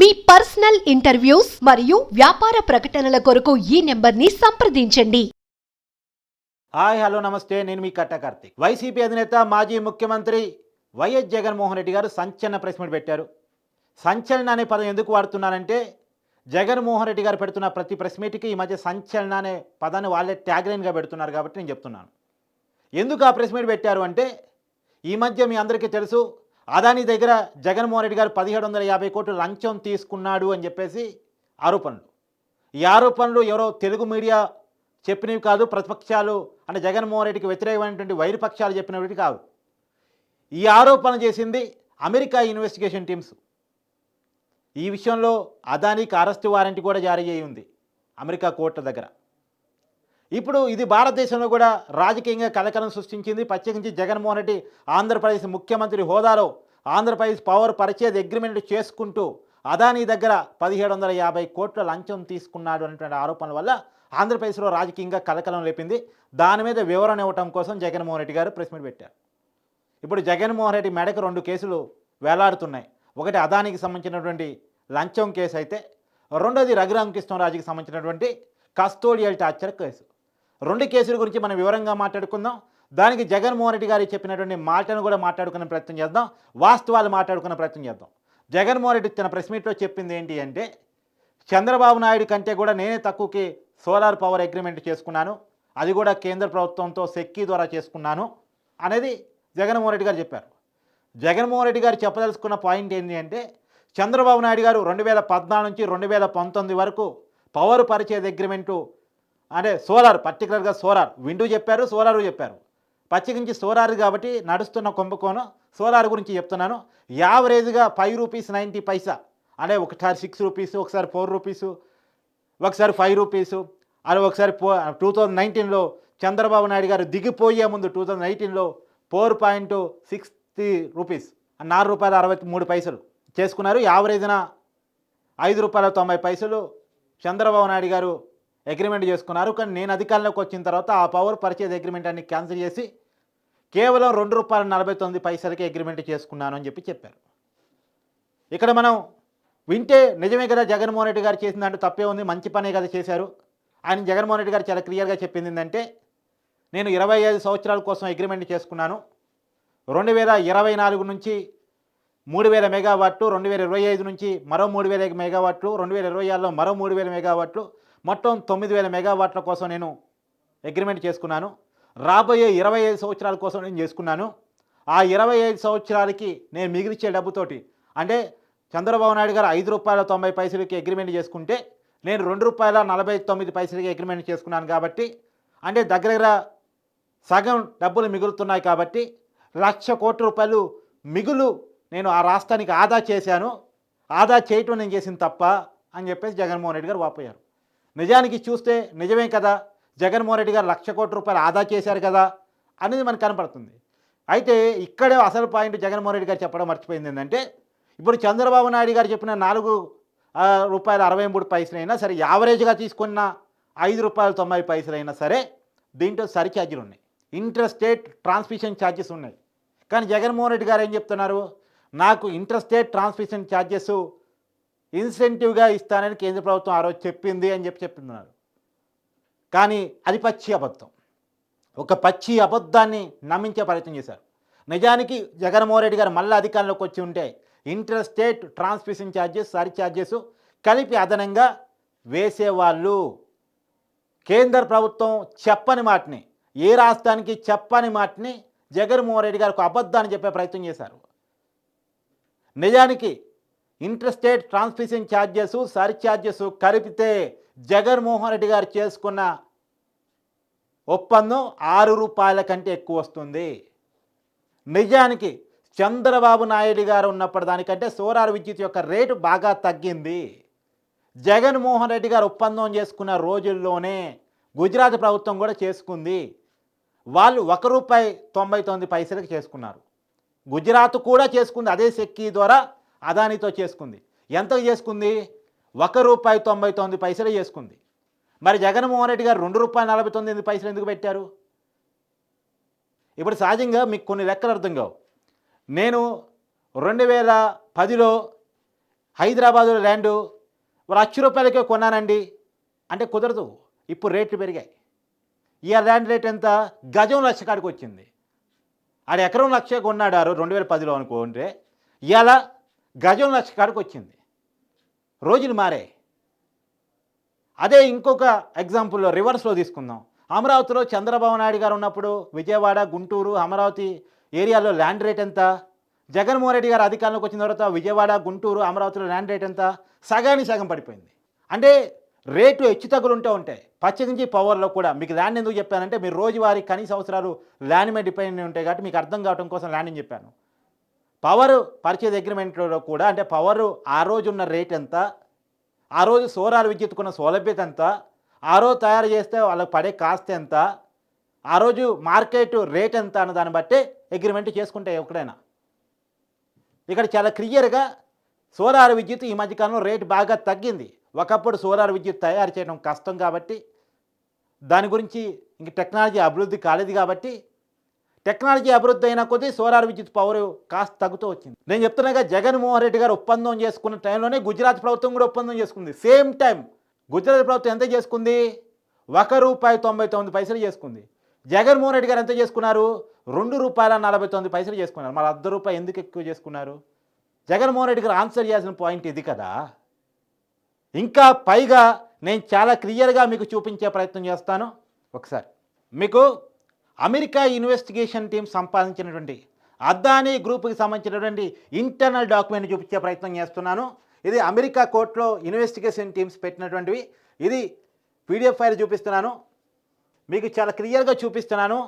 మీ personal interviews మరియు వ్యాపార ప్రకటనల కొరకు ఈ నెంబర్ని సంప్రదించండి. హాయ్ హలో నమస్తే. నేను మీ కట్ట కార్తిక్. వైసీపీ అధినేత మాజీ ముఖ్యమంత్రి వైఎస్ జగన్మోహన్ రెడ్డి గారు సంచలన ప్రెస్ మీట్ పెట్టారు. సంచలన అనే పదం ఎందుకు వాడుతున్నానంటే జగన్మోహన్ రెడ్డి గారు పెడుతున్న ప్రతి ప్రెస్ మీట్కి ఈ మధ్య సంచలన అనే పదాన్ని వాళ్ళే ట్యాగ్లైన్గా పెడుతున్నారు కాబట్టి నేను చెప్తున్నాను. ఎందుకు ఆ ప్రెస్ మీట్ పెట్టారు అంటే ఈ మధ్య మీ అందరికీ తెలుసు అదాని దగ్గర జగన్మోహన్ రెడ్డి గారు పదిహేడు వందల యాభై కోట్లు లంచం తీసుకున్నాడు అని చెప్పేసి ఆరోపణలు. ఈ ఆరోపణలు ఎవరో తెలుగు మీడియా చెప్పినవి కాదు ప్రతిపక్షాలు అంటే జగన్మోహన్ రెడ్డికి వ్యతిరేకమైనటువంటి వైరుపక్షాలు చెప్పినవి కాదు. ఈ ఆరోపణ చేసింది అమెరికా ఇన్వెస్టిగేషన్ టీమ్స్. ఈ విషయంలో అదానికి అరెస్ట్ వారెంట్ కూడా జారీ అయ్యి ఉంది అమెరికా కోర్టు దగ్గర. ఇప్పుడు ఇది భారతదేశంలో కూడా రాజకీయంగా కలకలం సృష్టించింది. ప్రత్యేకించి జగన్మోహన్ రెడ్డి ఆంధ్రప్రదేశ్ ముఖ్యమంత్రి హోదాలో ఆంధ్రప్రదేశ్ పవర్ పరిచయ అగ్రిమెంట్ చేసుకుంటూ అదానీ దగ్గర పదిహేడు వందల యాభై కోట్ల లంచం తీసుకున్నాడు అనేటువంటి ఆరోపణల వల్ల ఆంధ్రప్రదేశ్లో రాజకీయంగా కలకలం లేపింది. దాని మీద వివరణ ఇవ్వటం కోసం జగన్మోహన్ రెడ్డి గారు ప్రెస్ మీట్ పెట్టారు. ఇప్పుడు జగన్మోహన్ రెడ్డి మెడకు రెండు కేసులు వేలాడుతున్నాయి. ఒకటి అదానికి సంబంధించినటువంటి లంచం కేసు అయితే రెండోది రఘురామకృష్ణరాజుకి సంబంధించినటువంటి కస్టోడియల్ టార్చర్ కేసు. రెండు కేసుల గురించి మనం వివరంగా మాట్లాడుకుందాం. దానికి జగన్మోహన్ రెడ్డి గారు చెప్పినటువంటి మాటను కూడా మాట్లాడుకునే ప్రయత్నం చేద్దాం. వాస్తవాలు మాట్లాడుకునే ప్రయత్నం చేద్దాం. జగన్మోహన్ రెడ్డి తన ప్రెస్ మీట్లో చెప్పింది ఏంటి అంటే చంద్రబాబు నాయుడు కంటే కూడా నేనే తక్కువకి సోలార్ పవర్ అగ్రిమెంట్ చేసుకున్నాను. అది కూడా కేంద్ర ప్రభుత్వంతో సెక్కీ ద్వారా చేసుకున్నాను అనేది జగన్మోహన్ రెడ్డి గారు చెప్పారు. జగన్మోహన్ రెడ్డి గారు చెప్పదలుచుకున్న పాయింట్ ఏంటి అంటే చంద్రబాబు నాయుడు గారు రెండు వేల పద్నాలుగు నుంచి రెండు వేల పంతొమ్మిది వరకు పవర్ పరిచయ అగ్రిమెంటు అంటే సోలార్ పర్టికులర్గా సోలార్ విండు చెప్పారు సోలారు చెప్పారు. పచ్చికించి సోలార్ కాబట్టి నడుస్తున్న కుంభకోణం సోలార్ గురించి చెప్తున్నాను. యావరేజ్గా ఫైవ్ రూపీస్ నైంటీ పైసా. అంటే ఒకసారి సిక్స్ రూపీస్ ఒకసారి ఫోర్ రూపీసు ఒకసారి ఫైవ్ రూపీసు అలా ఒకసారి పో టూ థౌజండ్ నైన్టీన్లో చంద్రబాబు నాయుడు గారు దిగిపోయే ముందు టూ థౌజండ్ నైన్టీన్లో ఫోర్ పాయింట్ సిక్స్టీ రూపీస్ నాలుగు రూపాయల అరవై మూడు పైసలు చేసుకున్నారు. యావరేజ్న ఐదు రూపాయల తొంభై పైసలు చంద్రబాబు నాయుడు గారు అగ్రిమెంట్ చేసుకున్నారు. కానీ నేను అధికారంలోకి వచ్చిన తర్వాత ఆ పవర్ పర్చేజ్ అగ్రిమెంట్ అన్ని క్యాన్సిల్ చేసి కేవలం రెండు రూపాయల నలభై తొమ్మిది పైసలకి అగ్రిమెంట్ చేసుకున్నాను అని చెప్పి చెప్పారు. ఇక్కడ మనం వింటే నిజమే కదా జగన్మోహన్ రెడ్డి గారు చేసిన దాంట్లో తప్పే ఉంది మంచి పనే కదా చేశారు. ఆయన జగన్మోహన్ రెడ్డి గారు చాలా క్లియర్గా చెప్పింది ఏంటంటే నేను ఇరవై ఐదు సంవత్సరాల కోసం అగ్రిమెంట్ చేసుకున్నాను. రెండు వేల ఇరవై నాలుగు నుంచి మూడు వేల మెగావాట్లు రెండు వేల ఇరవై ఐదు నుంచి మరో మూడు వేల మెగావాట్లు రెండు వేల ఇరవై ఆరులో మరో మూడు వేల మెగావాట్లు మొత్తం తొమ్మిది వేల మెగావాట్ల కోసం నేను అగ్రిమెంట్ చేసుకున్నాను. రాబోయే ఇరవై ఐదు సంవత్సరాల కోసం నేను చేసుకున్నాను. ఆ ఇరవై ఐదు సంవత్సరాలకి నేను మిగిలిచ్చే డబ్బుతోటి అంటే చంద్రబాబు నాయుడు గారు ఐదు రూపాయల తొంభై పైసలకి అగ్రిమెంట్ చేసుకుంటే నేను రెండు రూపాయల నలభై తొమ్మిది పైసలకి అగ్రిమెంట్ చేసుకున్నాను కాబట్టి అంటే దగ్గర దగ్గర సగం డబ్బులు మిగులుతున్నాయి కాబట్టి లక్ష కోట్ల రూపాయలు మిగులు నేను ఆ రాష్ట్రానికి ఆదా చేశాను. ఆదా చేయటం నేను చేసింది తప్ప అని చెప్పేసి జగన్మోహన్ రెడ్డి గారు వాపోయారు. నిజానికి చూస్తే నిజమే కదా? జగన్మోహన్ రెడ్డి గారు లక్ష కోట్ల రూపాయలు ఆదా చేశారు కదా? అనేది మనకు కనపడుతుంది. అయితే ఇక్కడే అసలు పాయింట్ జగన్మోహన్ రెడ్డి గారు చెప్పడం మర్చిపోయింది ఏంటంటే ఇప్పుడు చంద్రబాబు నాయుడు గారు చెప్పిన నాలుగు రూపాయల అరవై మూడు పైసలైనా సరే యావరేజ్గా తీసుకున్న ఐదు రూపాయల తొంభై పైసలైనా సరే దీంట్లో సరి ఛార్జీలు ఉన్నాయి. ఇంటర్స్టేట్ ట్రాన్స్మిషన్ ఛార్జెస్ ఉన్నాయి. కానీ జగన్మోహన్ రెడ్డి గారు ఏం చెప్తున్నారు? నాకు ఇంటర్స్టేట్ ట్రాన్స్మిషన్ ఛార్జెస్ ఇన్సెంటివ్గా ఇస్తానని కేంద్ర ప్రభుత్వం ఆ రోజు చెప్పింది అని చెప్పి చెప్తున్నారు. కానీ అది పచ్చి అబద్ధం. ఒక పచ్చి అబద్ధాన్ని నమ్మించే ప్రయత్నం చేశారు. నిజానికి జగన్మోహన్ రెడ్డి గారు మళ్ళీ అధికారంలోకి వచ్చి ఉంటే inter state transmission charges surcharges కలిపి అదనంగా వేసేవాళ్ళు. కేంద్ర ప్రభుత్వం చెప్పని మాటని ఏ రాష్ట్రానికి చెప్పని మాటని జగన్మోహన్ రెడ్డి గారికి అబద్ధాన్ని చెప్పే ప్రయత్నం చేశారు. నిజానికి ఇంట్రెస్టేట్ ట్రాన్స్మిషన్ ఛార్జెస్ సరి ఛార్జెస్ కలిపితే జగన్మోహన్ రెడ్డి గారు చేసుకున్న ఒప్పందం ఆరు రూపాయల కంటే ఎక్కువ వస్తుంది. నిజానికి చంద్రబాబు నాయుడు గారు ఉన్నప్పటి దానికంటే సోలార్ విద్యుత్ యొక్క రేటు బాగా తగ్గింది. జగన్మోహన్ రెడ్డి గారు ఒప్పందం చేసుకున్న రోజుల్లోనే గుజరాత్ ప్రభుత్వం కూడా చేసుకుంది. వాళ్ళు ఒక రూపాయి తొంభై తొమ్మిది పైసలకు చేసుకున్నారు. గుజరాత్ కూడా చేసుకుంది. అదే శక్తి ద్వారా అదానితో చేసుకుంది. ఎంత చేసుకుంది? ఒక రూపాయి తొంభై తొమ్మిది పైసలు చేసుకుంది. మరి జగన్మోహన్ రెడ్డి గారు రెండు రూపాయలు నలభై తొమ్మిది పైసలు ఎందుకు పెట్టారు? ఇప్పుడు సహజంగా మీకు కొన్ని లెక్కలు అర్థం కావు. నేను రెండు వేల పదిలో హైదరాబాదులో ల్యాండు లక్ష రూపాయలకే కొన్నానండి. అంటే కుదరదు. ఇప్పుడు రేట్లు పెరిగాయి. ఈ ల్యాండ్ రేట్ ఎంత? గజం లక్ష కాడికి వచ్చింది. ఆడ ఎకరం లక్ష కొన్నాడారు రెండు వేల పదిలో అనుకుంటే ఇవాళ గజం లక్ష కాడికి వచ్చింది. రోజులు మారాయి అదే ఇంకొక ఎగ్జాంపుల్లో రివర్స్లో తీసుకుందాం. అమరావతిలో చంద్రబాబు నాయుడు గారు ఉన్నప్పుడు విజయవాడ గుంటూరు అమరావతి ఏరియాలో ల్యాండ్ రేట్ ఎంత? జగన్మోహన్ రెడ్డి గారు అధికారంలోకి వచ్చిన తర్వాత విజయవాడ గుంటూరు అమరావతిలో ల్యాండ్ రేట్ ఎంత? సగానికి సగం పడిపోయింది. అంటే రేటు హెచ్చు తగ్గులు ఉంటూ ఉంటాయి పచ్చి నుంచి పవర్లో కూడా మీకు ల్యాండ్ ఎందుకు చెప్పానంటే మీరు రోజువారీ కనీస అవసరాలు ల్యాండ్ మీద డిపెండ్ ఉంటాయి కాబట్టి మీకు అర్థం కావడం కోసం ల్యాండ్ అని చెప్పాను. పవర్ పర్చేజ్ అగ్రిమెంట్లో కూడా అంటే పవర్ ఆ రోజు ఉన్న రేట్ ఎంత ఆ రోజు సోలార్ విద్యుత్కున్న సౌలభ్యత ఎంత ఆ రోజు తయారు చేస్తే వాళ్ళకి పడే కాస్ట్ ఎంత ఆ రోజు మార్కెట్ రేట్ ఎంత అన్న దాన్ని బట్టే అగ్రిమెంట్ చేసుకుంటే ఎక్కడైనా. ఇక్కడ చాలా క్లియర్గా సోలార్ విద్యుత్ ఈ మధ్యకాలంలో రేటు బాగా తగ్గింది. ఒకప్పుడు సోలార్ విద్యుత్ తయారు చేయడం కష్టం కాబట్టి దాని గురించి ఇంక టెక్నాలజీ అభివృద్ధి కాలేదు కాబట్టి టెక్నాలజీ అభివృద్ధి అయిన కొద్దీ సోలార్ విద్యుత్ పవర్ కాస్త తగ్గుతూ వచ్చింది. నేను చెప్తున్నాగా జగన్మోహన్ రెడ్డి గారు ఒప్పందం చేసుకున్న టైంలోనే గుజరాత్ ప్రభుత్వం కూడా ఒప్పందం చేసుకుంది. సేమ్ టైం గుజరాత్ ప్రభుత్వం ఎంత చేసుకుంది? ఒక రూపాయి తొంభై తొమ్మిది పైసలు చేసుకుంది. జగన్మోహన్ రెడ్డి గారు ఎంత చేసుకున్నారు? రెండు రూపాయల నలభై తొమ్మిది పైసలు చేసుకున్నారు. మరి అర్ధ రూపాయి ఎందుకు ఎక్కువ చేసుకున్నారు? జగన్మోహన్ రెడ్డి గారు ఆన్సర్ చేయాల్సిన పాయింట్ ఇది కదా. ఇంకా పైగా నేను చాలా క్లియర్గా మీకు చూపించే ప్రయత్నం చేస్తాను. ఒకసారి మీకు అమెరికా ఇన్వెస్టిగేషన్ టీం సంపాదించినటువంటి అద్దానీ గ్రూప్కి సంబంధించినటువంటి ఇంటర్నల్ డాక్యుమెంట్ చూపించే ప్రయత్నం చేస్తున్నాను. ఇది అమెరికా కోర్టులో ఇన్వెస్టిగేషన్ టీమ్స్ పెట్టినటువంటివి. ఇది పీడిఎఫ్ ఫైల్ చూపిస్తున్నాను. మీకు చాలా క్లియర్గా చూపిస్తున్నాను.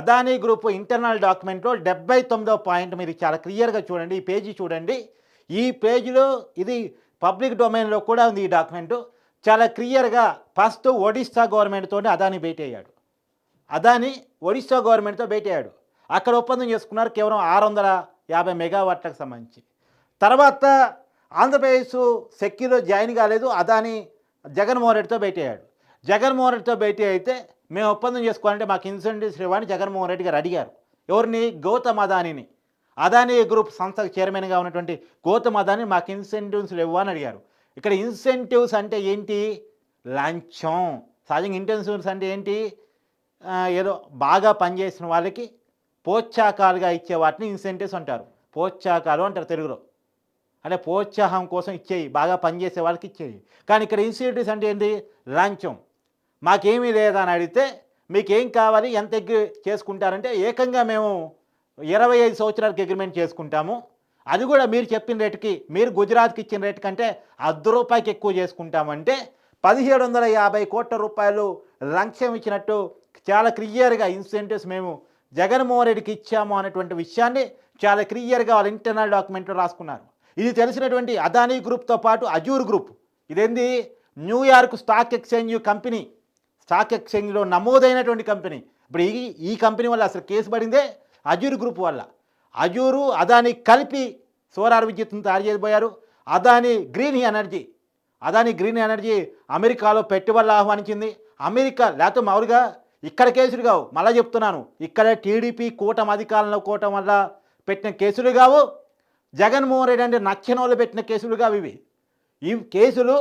అదానీ గ్రూప్ ఇంటర్నల్ డాక్యుమెంట్లో డెబ్బై తొమ్మిదో పాయింట్ మీరు చాలా క్లియర్గా చూడండి. ఈ పేజీ చూడండి. ఈ పేజీలో ఇది పబ్లిక్ డొమైన్లో కూడా ఉంది ఈ డాక్యుమెంటు. చాలా క్లియర్గా ఫస్ట్ ఒడిస్సా గవర్నమెంట్తో అదానీ భేటీ అయ్యాడు. అదాని ఒడిశా గవర్నమెంట్తో భేటీ అయ్యాడు అక్కడ ఒప్పందం చేసుకున్నారు కేవలం ఆరు వందల యాభై మెగావాట్లకు సంబంధించి. తర్వాత ఆంధ్రప్రదేశ్ సెక్యూలో జాయిన్ కాలేదు అదాని జగన్మోహన్ రెడ్డితో భేటీ అయ్యాడు జగన్మోహన్ రెడ్డితో భేటీ అయితే మేము ఒప్పందం చేసుకోవాలంటే మాకు ఇన్సెంటివ్స్ ఇవ్వని జగన్మోహన్ రెడ్డి గారు అడిగారు. ఎవరిని? గౌతమ్ అదానిని. అదానీ గ్రూప్ సంస్థకు చైర్మన్గా ఉన్నటువంటి గౌతమ్ అదాని మాకు ఇన్సెంటివ్స్ ఇవ్వని అడిగారు. ఇక్కడ ఇన్సెంటివ్స్ అంటే ఏంటి? లంచం సహజంగా ఇంటెన్సివ్స్ అంటే ఏంటి? ఏదో బాగా పనిచేసిన వాళ్ళకి ప్రోత్సాహకాలుగా ఇచ్చే వాటిని ఇన్సెంటివ్స్ అంటారు. ప్రోత్సాహకాలు అంటారు తెలుగులో. అంటే ప్రోత్సాహం కోసం ఇచ్చేయి బాగా పనిచేసే వాళ్ళకి ఇచ్చేయి. కానీ ఇక్కడ ఇన్సెంటివ్స్ అంటే ఏంటి లంచం. మాకేమీ లేదని అడిగితే మీకు ఏం కావాలి? ఎంత ఎగ్రి చేసుకుంటారంటే ఏకంగా మేము ఇరవై ఐదు సంవత్సరాలకి అగ్రిమెంట్ చేసుకుంటాము. అది కూడా మీరు చెప్పిన రేటుకి మీరు గుజరాత్కి ఇచ్చిన రేటు కంటే అర్ధ రూపాయికి ఎక్కువ చేసుకుంటామంటే పదిహేడు వందల యాభై కోట్ల రూపాయలు లంక్షం ఇచ్చినట్టు చాలా క్లియర్గా ఇన్సెంటివ్స్ మేము జగన్మోహన్ రెడ్డికి ఇచ్చాము అనేటువంటి విషయాన్ని చాలా క్లియర్గా వాళ్ళ ఇంటర్నల్ డాక్యుమెంట్లో రాసుకున్నారు. ఇది తెలిసినటువంటి అదానీ గ్రూప్తో పాటు అజూర్ గ్రూప్. ఇదేంది? New York stock exchange company. Stock ఎక్స్చేంజ్లో నమోదైనటువంటి కంపెనీ. ఇప్పుడు ఈ ఈ కంపెనీ వల్ల అసలు కేసు పడిందే అజూర్ గ్రూప్ వల్ల. అజూరు అదాని కలిపి సోలార్ విద్యుత్ను తయారు చేయబోయారు. Adani green energy. Adani green energy అమెరికాలో పెట్టుబడులు ఆహ్వానించింది. అమెరికా లేకపోతే మామూలుగా ఇక్కడ కేసులు కావు. మళ్ళీ చెప్తున్నాను. ఇక్కడ టీడీపీ కూటమి అధికారంలో కూటం వల్ల పెట్టిన కేసులు కావు. జగన్మోహన్ రెడ్డి అంటే నచ్చిన వాళ్ళు పెట్టిన కేసులు కావు ఇవి. ఈ కేసులు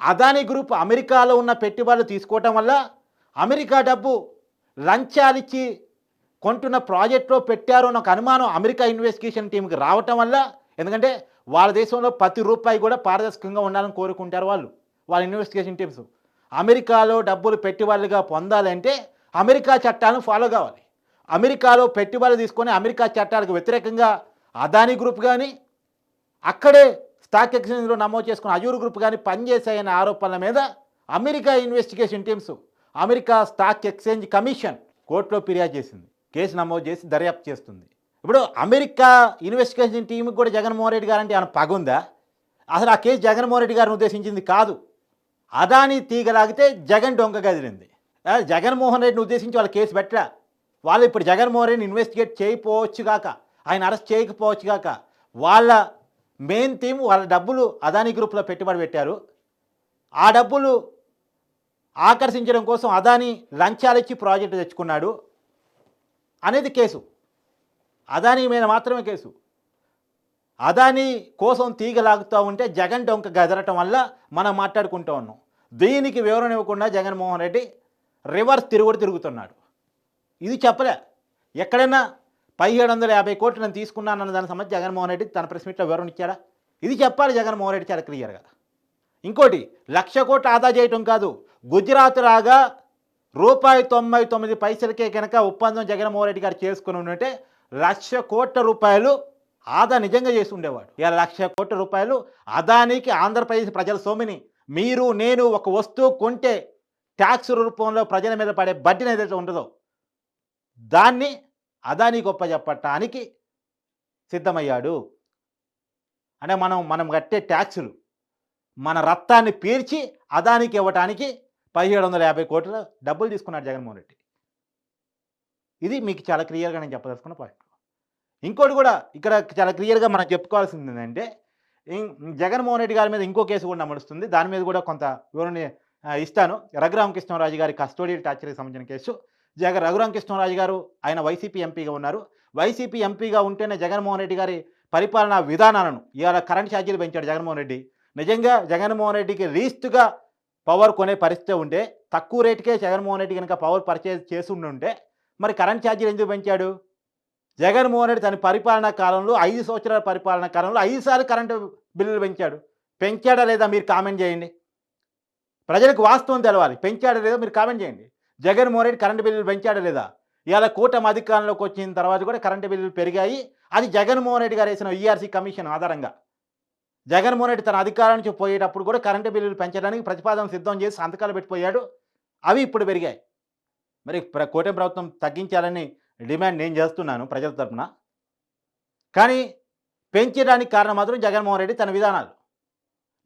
అదానీ గ్రూప్ అమెరికాలో ఉన్న పెట్టుబడులు తీసుకోవటం వల్ల అమెరికా డబ్బు లంచాలిచ్చి కొంటున్న ప్రాజెక్ట్లో పెట్టారు అన్న ఒక అనుమానం అమెరికా ఇన్వెస్టిగేషన్ టీంకి రావటం వల్ల. ఎందుకంటే వాళ్ళ దేశంలో ప్రతి రూపాయి కూడా పారదర్శకంగా ఉండాలని కోరుకుంటారు వాళ్ళు. వాళ్ళ ఇన్వెస్టిగేషన్ టీమ్స్. అమెరికాలో డబ్బులు పెట్టుబడులుగా పొందాలంటే అమెరికా చట్టాలను ఫాలో కావాలి. అమెరికాలో పెట్టుబడులు తీసుకొని అమెరికా చట్టాలకు వ్యతిరేకంగా అదానీ గ్రూప్ కానీ అక్కడే స్టాక్ ఎక్స్చేంజ్లో నమోదు చేసుకున్న అజూర్ గ్రూప్ కానీ పనిచేశాయనే ఆరోపణల మీద America investigation teams America stock exchange commission కోర్టులో ఫిర్యాదు చేసింది. కేసు నమోదు చేసి దర్యాప్తు చేస్తుంది. ఇప్పుడు అమెరికా ఇన్వెస్టిగేషన్ టీంకి కూడా జగన్మోహన్ రెడ్డి గారు అంటే ఆయన పగుందా? అసలు ఆ కేసు జగన్మోహన్ రెడ్డి గారిని ఉద్దేశించింది కాదు. అదాని తీగలాగితే జగన్ డొంక కదిలింది. జగన్మోహన్ రెడ్డిని ఉద్దేశించి వాళ్ళు కేసు పెట్టరా? వాళ్ళు ఇప్పుడు జగన్మోహన్ రెడ్డిని ఇన్వెస్టిగేట్ చేయకపోవచ్చు కాక ఆయన అరెస్ట్ చేయకపోవచ్చు కాక వాళ్ళ మెయిన్ థీమ్ వాళ్ళ డబ్బులు అదానీ గ్రూప్లో పెట్టుబడి పెట్టారు. ఆ డబ్బులు ఆకర్షించడం కోసం అదాని లంచాలు ఇచ్చి ప్రాజెక్టు తెచ్చుకున్నాడు అనేది కేసు. అదానీ మీద మాత్రమే కేసు. అదాని కోసం తీగలాగుతూ ఉంటే జగన్ డొంక గదరటం వల్ల మనం మాట్లాడుకుంటూ ఉన్నాం. దీనికి వివరణ ఇవ్వకుండా జగన్మోహన్ రెడ్డి రివర్స్ తిరుగుడు తిరుగుతున్నాడు. ఇది చెప్పలే. ఎక్కడైనా పదిహేడు వందల యాభై కోట్లు నేను తీసుకున్నానన్న దాని సంబంధించి జగన్మోహన్ రెడ్డి తన ప్రెస్ మీట్లో వివరణ ఇచ్చాడా? ఇది చెప్పాలి జగన్మోహన్ రెడ్డి చాలా క్లియర్గా. ఇంకోటి లక్ష కోట్లు ఆదా చేయటం కాదు గుజరాత్ రాగా రూపాయి తొంభై తొమ్మిది పైసలకే కనుక ఒప్పందం జగన్మోహన్ రెడ్డి గారు చేసుకుని ఉంటే లక్ష కోట్ల రూపాయలు ఆదా నిజంగా చేసి ఉండేవాడు. ఇలా లక్ష కోట్ల రూపాయలు అదానికి ఆంధ్రప్రదేశ్ ప్రజల సోమిని మీరు నేను ఒక వస్తువు కొంటే ట్యాక్స్ రూపంలో ప్రజల మీద పడే బడ్డీని ఏదైతే ఉండదో దాన్ని అదాని గొప్ప చెప్పటానికి సిద్ధమయ్యాడు. అంటే మనం మనం కట్టే ట్యాక్సులు మన రక్తాన్ని పీల్చి అదానికి ఇవ్వటానికి పదిహేడు వందల యాభై కోట్ల డబ్బులు తీసుకున్నాడు జగన్మోహన్ రెడ్డి. ఇది మీకు చాలా క్లియర్గా నేను చెప్పదలుచుకున్న పాయింట్ ఇంకోటి కూడా ఇక్కడ చాలా క్లియర్గా మనం చెప్పుకోవాల్సింది ఏంటంటే జగన్మోహన్ రెడ్డి గారి మీద ఇంకో కేసు కూడా నమడుస్తుంది దాని మీద కూడా కొంత వివరణ ఇస్తాను. రఘురామకృష్ణరాజు గారి కస్టోడియల్ టార్చర్కి సంబంధించిన కేసు. జగన్ రఘురామకృష్ణరాజు గారు ఆయన వైసీపీ ఎంపీగా ఉన్నారు. వైసీపీ ఎంపీగా ఉంటేనే జగన్మోహన్ రెడ్డి గారి పరిపాలనా విధానాలను ఇవాళ కరెంట్ ఛార్జీలు పెంచాడు జగన్మోహన్ రెడ్డి. నిజంగా జగన్మోహన్ రెడ్డికి లీస్ట్గా పవర్ కొనే పరిస్థితి ఉంటే తక్కువ రేటుకే జగన్మోహన్ రెడ్డి కనుక పవర్ పర్చేజ్ చేసి ఉంటే మరి కరెంట్ ఛార్జీలు ఎందుకు పెంచాడు? జగన్మోహన్ రెడ్డి తన పరిపాలనా కాలంలో ఐదు సంవత్సరాల పరిపాలనా కాలంలో ఐదు సార్లు కరెంటు బిల్లులు పెంచాడు. పెంచాడా లేదా మీరు కామెంట్ చేయండి. ప్రజలకు వాస్తవం తెలవాలి. పెంచాడా లేదా మీరు కామెంట్ చేయండి. జగన్మోహన్ రెడ్డి కరెంటు బిల్లులు పెంచాడా లేదా? ఇవాళ కూటమి అధికారంలోకి వచ్చిన తర్వాత కూడా కరెంటు బిల్లులు పెరిగాయి. అది జగన్మోహన్ రెడ్డి గారు వేసిన ఈఆర్సీ కమిషన్ ఆధారంగా. జగన్మోహన్ రెడ్డి తన అధికారానికి పోయేటప్పుడు కూడా కరెంటు బిల్లులు పెంచడానికి ప్రతిపాదన సిద్ధం చేసి సంతకాలు పెట్టిపోయాడు. అవి ఇప్పుడు పెరిగాయి. మరి ప్ర కూటమి ప్రభుత్వం తగ్గించాలని డిమాండ్ నేను చేస్తున్నాను ప్రజల తరపున. కానీ పెంచడానికి కారణం మాత్రం జగన్మోహన్ రెడ్డి తన విధానాలు.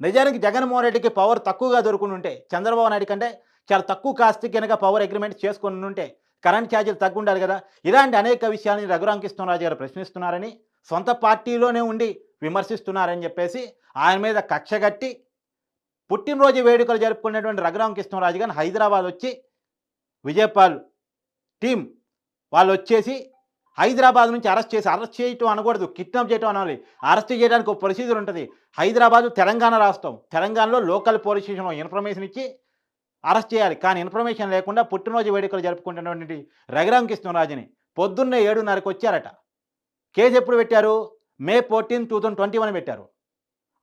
నిజానికి జగన్మోహన్ రెడ్డికి పవర్ తక్కువగా దొరుకుని ఉంటే చంద్రబాబు నాయుడు కంటే చాలా తక్కువ కాస్ట్కి కనుక పవర్ అగ్రిమెంట్ చేసుకుని ఉంటే కరెంట్ ఛార్జీలు తగ్గుండాలి కదా. ఇలాంటి అనేక విషయాలని రఘురామకృష్ణరాజు గారు ప్రశ్నిస్తున్నారని సొంత పార్టీలోనే ఉండి విమర్శిస్తున్నారని చెప్పేసి ఆయన మీద కక్షగట్టి పుట్టినరోజు వేడుకలు జరుపుకునేటువంటి రఘురామకృష్ణరాజు గారిని హైదరాబాద్ వచ్చి విజయపాల్ టీం వాళ్ళు వచ్చేసి హైదరాబాద్ నుంచి అరెస్ట్ చేసి అరెస్ట్ చేయటం అనకూడదు కిడ్నాప్ చేయటం అనాలి. అరెస్ట్ చేయడానికి ఒక ప్రొసీజర్ ఉంటుంది. హైదరాబాద్ తెలంగాణ రాష్ట్రం తెలంగాణలో లోకల్ పోలీస్ స్టేషన్లో ఇన్ఫర్మేషన్ ఇచ్చి అరెస్ట్ చేయాలి. కానీ ఇన్ఫర్మేషన్ లేకుండా పుట్టినరోజు వేడుకలు జరుపుకుంటున్నటువంటి రఘురామ్ కృష్ణరాజుని పొద్దున్నే ఏడున్నరకు వచ్చారట. కేసు ఎప్పుడు పెట్టారు? May fourteen two thousand twenty one పెట్టారు.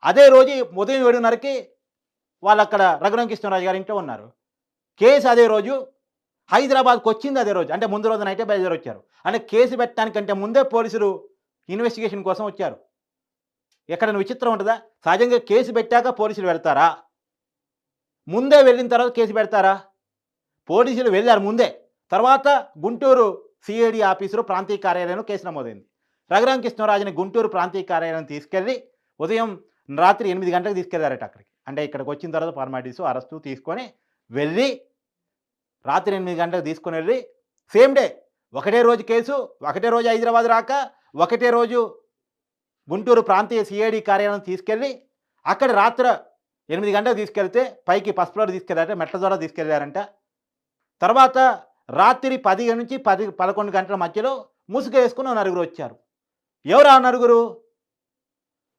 అదే రోజు ఉదయం ఏడున్నరకి వాళ్ళు అక్కడ రఘురామకృష్ణరాజు గారి ఇంట్లో ఉన్నారు. కేసు అదే రోజు హైదరాబాద్కి వచ్చింది అదే రోజు. అంటే ముందు రోజు నైటే బయలుదేరి వచ్చారు అంటే కేసు పెట్టడానికంటే ముందే పోలీసులు ఇన్వెస్టిగేషన్ కోసం వచ్చారు. ఎక్కడైనా విచిత్రం ఉంటుందా? సహజంగా కేసు పెట్టాక పోలీసులు వెళ్తారా? ముందే వెళ్ళిన తర్వాత కేసు పెడతారా? పోలీసులు వెళ్ళారు ముందే. తర్వాత గుంటూరు సిఐడి ఆఫీసులో ప్రాంతీయ కార్యాలయంలో కేసు నమోదైంది. రఘురామకృష్ణరాజుని గుంటూరు ప్రాంతీయ కార్యాలయం తీసుకెళ్ళి ఉదయం రాత్రి ఎనిమిది గంటలకు తీసుకెళ్ళారట అక్కడికి. అంటే ఇక్కడికి వచ్చిన తర్వాత ఫార్మాలిటీస్ అరెస్టు తీసుకొని వెళ్ళి రాత్రి ఎనిమిది గంటలకు తీసుకుని వెళ్ళి సేమ్ డే ఒకటే రోజు కేసు ఒకటే రోజు హైదరాబాద్ రాక ఒకటే రోజు గుంటూరు ప్రాంతీయ సిఐడి కార్యాలయం తీసుకెళ్ళి అక్కడ రాత్రి ఎనిమిది గంటలకు తీసుకెళ్తే పైకి ఫస్ట్ ఫ్లోర్ తీసుకెళ్ళారంటే మెట్ల ద్వారా తీసుకెళ్ళారంట. తర్వాత రాత్రి పది నుంచి పది పదకొండు గంటల మధ్యలో ముసుగు వేసుకుని నలుగురు వచ్చారు. ఎవరు ఆ నలుగురు?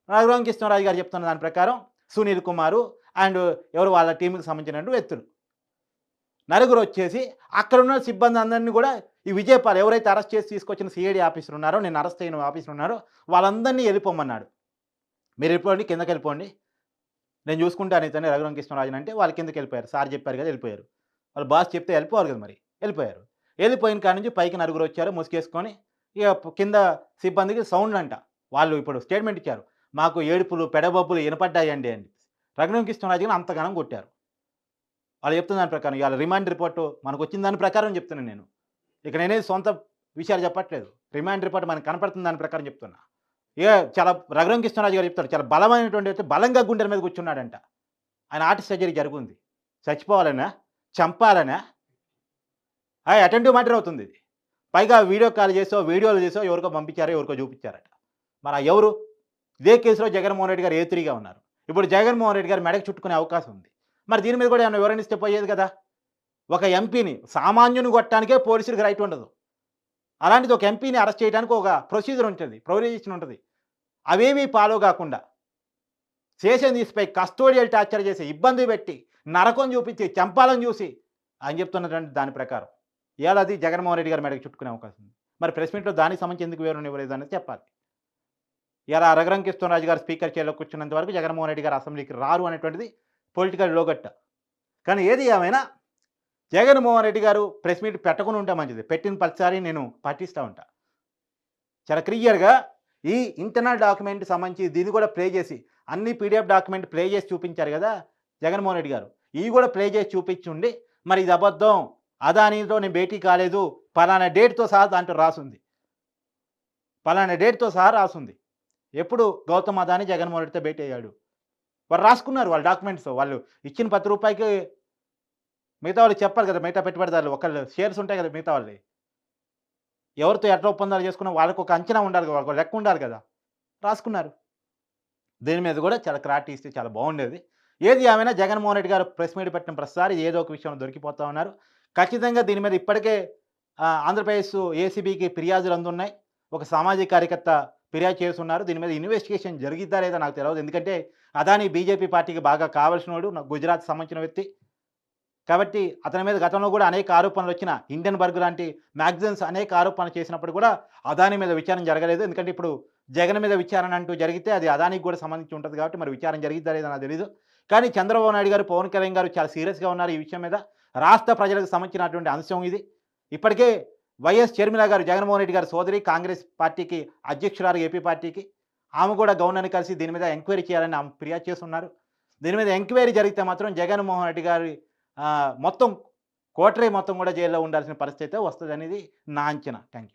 రఘురామకృష్ణరాజు గారు చెప్తున్న దాని ప్రకారం సునీల్ కుమారు అండ్ ఎవరు వాళ్ళ టీంకి సంబంధించిన వ్యక్తులు. నలుగురు వచ్చేసి అక్కడ ఉన్న సిబ్బంది అందరినీ కూడా ఈ విజయపాల్ ఎవరైతే అరెస్ట్ చేసి తీసుకొచ్చిన సిఐడి ఆఫీసర్ ఉన్నారో నేను అరెస్ట్ అయిన ఆఫీసర్ ఉన్నారో వాళ్ళందరినీ వెళ్ళిపోమన్నాడు మీరు వెళ్ళిపోండి కిందకి వెళ్ళిపోండి. నేను చూసుకుంటాను ఇతనే రఘురామకృష్ణరాజు అంటే వాళ్ళు కిందకి వెళ్ళిపోయారు. సార్ చెప్పారు కదా వెళ్ళిపోయారు. వాళ్ళు బాస్ చెప్తే వెళ్ళిపోవాలి కదా మరి వెళ్ళిపోయారు. వెళ్ళిపోయిన కాడ నుంచి పైకి నలుగురు వచ్చారు ముసుగేసుకొని ఇక కింద సిబ్బందికి సౌండ్ అంట. వాళ్ళు ఇప్పుడు స్టేట్మెంట్ ఇచ్చారు. మాకు ఏడుపులు పెడబబ్బులు వినపడ్డాయండి అని రఘురామకృష్ణరాజు గారిని అంతగానం కొట్టారు. వాళ్ళు చెప్తున్న దాని ప్రకారం ఇవాళ రిమాండ్ రిపోర్టు మనకు వచ్చిన దాని ప్రకారం చెప్తున్నాను నేను. ఇక నేనేది సొంత విషయాలు చెప్పట్లేదు. రిమాండ్ రిపోర్ట్ మనకు కనపడుతుంది దాని ప్రకారం చెప్తున్నా. ఇక చాలా రఘురం కృష్ణరాజు గారు చెప్తారు చాలా బలమైనటువంటి వ్యక్తి బలంగా గుండెల మీద కూర్చున్నాడంట. ఆయన ఆర్ట్ సర్జరీ జరుగుంది. చచ్చిపోవాలనా? చంపాలనా? అయ్యి అటెంటివ్ మ్యాటర్ అవుతుంది ఇది. పైగా వీడియో కాల్ చేసో వీడియోలు చేసో ఎవరికో పంపించారో ఎవరికో చూపించారట. మరి ఎవరు? ఇదే కేసులో జగన్మోహన్ రెడ్డి గారు ఏ త్రీగా ఉన్నారు? ఇప్పుడు జగన్మోహన్ రెడ్డి గారు మెడకు చుట్టుకునే అవకాశం ఉంది. మరి దీని మీద కూడా ఏమైనా వివరణిస్తే పోయేది కదా? ఒక ఎంపీని సామాన్యుని కొట్టడానికే పోలీసులకు రైట్ ఉండదు. అలాంటిది ఒక ఎంపీని అరెస్ట్ చేయడానికి ఒక ప్రొసీజర్ ఉంటుంది ప్రొవిజేషన్ ఉంటుంది. అవేమీ ఫాలో కాకుండా శేషన్ తీసిపోయి కస్టోడియల్ టార్చర్ చేసి ఇబ్బంది పెట్టి నరకం చూపించి చంపాలని చూసి అని చెప్తున్నటువంటి దాని ప్రకారం. ఇవాళ అది జగన్మోహన్ రెడ్డి గారి మెడకు చుట్టుకునే అవకాశం ఉంది. మరి ప్రెస్ మీట్లో దానికి సంబంధించి ఎందుకు వివరణ ఇవ్వలేదు అనేది చెప్పాలి. ఇలా రఘురం కృష్ణరాజు గారు స్పీకర్ చైర్లో కూర్చున్నంత వరకు జగన్మోహన్ రెడ్డి గారు అసెంబ్లీకి రారు అనేటువంటిది పొలిటికల్ లోగట్ట. కానీ ఏది ఏమైనా జగన్మోహన్ రెడ్డి గారు ప్రెస్ మీట్ పెట్టకుండా ఉంటే మంచిది. పెట్టిన ప్రతిసారి నేను పాటిస్తూ ఉంటా. చాలా క్లియర్గా ఈ ఇంటర్నల్ డాక్యుమెంట్ సంబంధించి దీన్ని కూడా ప్లే చేసి అన్ని పీడిఎఫ్ డాక్యుమెంట్ ప్లే చేసి చూపించారు కదా జగన్మోహన్ రెడ్డి గారు. ఇవి కూడా ప్లే చేసి చూపించుండి మరి ఇది అబద్ధం అదానితో నేను భేటీ కాలేదు పలానా డేట్తో సహా దాంట్లో రాసుంది. పలానా డేట్తో సహా రాసుంది. ఎప్పుడు గౌతమ్ అదాని జగన్మోహన్ రెడ్డితో భేటీ అయ్యాడు? వాళ్ళు రాసుకున్నారు వాళ్ళ డాక్యుమెంట్స్. వాళ్ళు ఇచ్చిన పది రూపాయికి మిగతా వాళ్ళు చెప్పాలి కదా మిగతా పెట్టుబడిదారులు. ఒకళ్ళు షేర్స్ ఉంటాయి కదా మిగతా వాళ్ళు ఎవరితో ఎట్లా ఒప్పందాలు చేసుకున్నా వాళ్ళకు ఒక అంచనా ఉండాలి కదా లెక్క ఉండాలి కదా. రాసుకున్నారు. దీని మీద కూడా చాలా క్లారిటీ ఇస్తే చాలా బాగుండేది. ఏది ఏమైనా జగన్మోహన్ రెడ్డి గారు ప్రెస్ మీట్ పెట్టిన ప్రతిసారి ఏదో ఒక విషయంలో దొరికిపోతా ఉన్నారు. ఖచ్చితంగా దీని మీద ఇప్పటికే ఆంధ్రప్రదేశ్ ఏసీబీకి ఫిర్యాదులు అందున్నాయి. ఒక సామాజిక కార్యకర్త ఫిర్యాదు చేస్తున్నారు. దీని మీద ఇన్వెస్టిగేషన్ జరిగిద్దా లేదా నాకు తెలియదు ఎందుకంటే అదాని బీజేపీ పార్టీకి బాగా కావలసిన వాడు గుజరాత్ సంబంధించిన వ్యక్తి. కాబట్టి అతని మీద గతంలో కూడా అనేక ఆరోపణలు వచ్చిన ఇండియన్ బర్గ్ లాంటి మ్యాగజైన్స్ అనేక ఆరోపణలు చేసినప్పుడు కూడా అదాని మీద విచారణ జరగలేదు. ఎందుకంటే ఇప్పుడు జగన్ మీద విచారణ అంటూ జరిగితే అది అదానికి కూడా సంబంధించి ఉంటుంది కాబట్టి మరి విచారణ జరిగిద్దా లేదా నాకు తెలియదు కానీ చంద్రబాబు నాయుడు గారు పవన్ కళ్యాణ్ గారు చాలా సీరియస్గా ఉన్నారు ఈ విషయం మీద. రాష్ట్ర ప్రజలకు సంబంధించినటువంటి అంశం ఇది. ఇప్పటికే వైఎస్ షర్మిల గారు జగన్మోహన్ రెడ్డి గారు సోదరి కాంగ్రెస్ పార్టీకి అధ్యక్షురాలు ఏపీ పార్టీకి ఆమె కూడా గవర్నర్ని కలిసి దీని మీద ఎంక్వైరీ చేయాలని ఆమె ఫిర్యాదు చేస్తున్నారు. దీని మీద ఎంక్వైరీ జరిగితే మాత్రం జగన్మోహన్ రెడ్డి గారి మొత్తం కోటరీ మొత్తం కూడా జైల్లో ఉండాల్సిన పరిస్థితి వస్తుంది అనేది నా అంచనా. Thank you